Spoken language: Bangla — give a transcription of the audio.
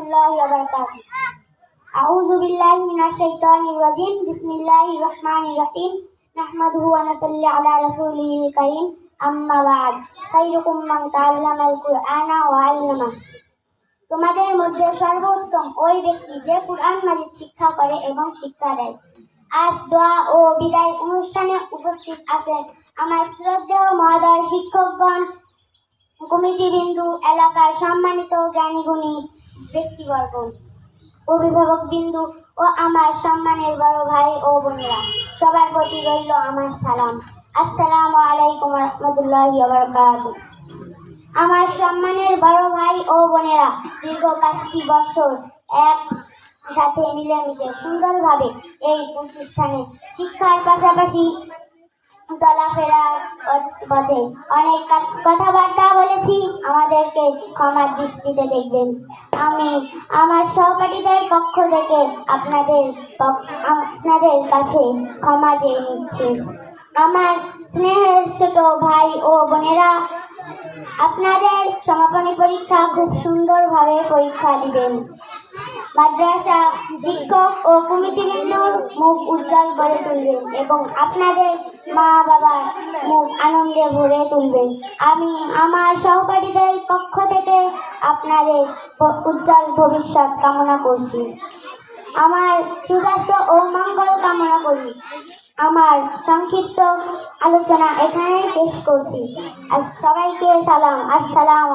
রহমতুল্লাহি ওয়া বারাকাতুহু। আউযু বিল্লাহি মিনাশ শাইতানির রাজিম। বিসমিল্লাহির রহমানির রহিম। নাহমাদুহু ওয়া নাসাল্লি আলা রাসূলিল কারীম। আম্মা বাদ। খায়রুকুম মান তাআল্লামাল কুরআনা তোমাদের মধ্যে সর্বোত্তম ওই ব্যক্তি যে কুরআন মাজিদ শিক্ষা করে এবং শিক্ষা দেয়। আজ দোয়া ও বিদায় অনুষ্ঠানে উপস্থিত আছেন আমার শ্রদ্ধেয় মহোদয় শিক্ষকগণ কমিটি বিন্দু এলাকার সম্মানিত জ্ঞানীগুণী ব্যক্তিবর্গ। অভিভাবক বিন্দু ও আমার সম্মানের বড় ভাই ও বোনেরা, সবার প্রতি রইল আমার সালাম। আসসালামু আলাইকুম রহমতুল্লাহ আমার সম্মানের বড় ভাই ও বোনেরা, দীর্ঘ পাঁচটি বছর এক সাথে মিলেমিশে সুন্দরভাবে এই প্রতিষ্ঠানে শিক্ষার পাশাপাশি চলাফেরার পথে। অনেক কথাবার্তা বলেছি, আমাদেরকে ক্ষমার দৃষ্টিতে দেখবেন। আমি আমার সহপাঠীদের পক্ষ থেকে আপনাদের আপনাদের কাছে ক্ষমা চেয়ে নিচ্ছি। আমার স্নেহের ছোট ভাই ও বোনেরা, আপনাদের সমাপনী পরীক্ষা খুব সুন্দরভাবে পরীক্ষা দিবেন। মাদ্রাসা শিক্ষক ও কমিটি বিন্দুর মুখ উজ্জ্বল করে তুলবেন এবং আপনাদের মা বাবার মুখ আনন্দে ভরে তুলবেন আমি আমার সহপাঠীদের পক্ষ থেকে আপনাদের উজ্জ্বল ভবিষ্যৎ কামনা করছি। আমার সুস্বাস্থ্য ও মঙ্গল কামনা করি। আমার সংক্ষিপ্ত আলোচনা এখানে শেষ করছি। আর সবাইকে সালাম। আসসালাম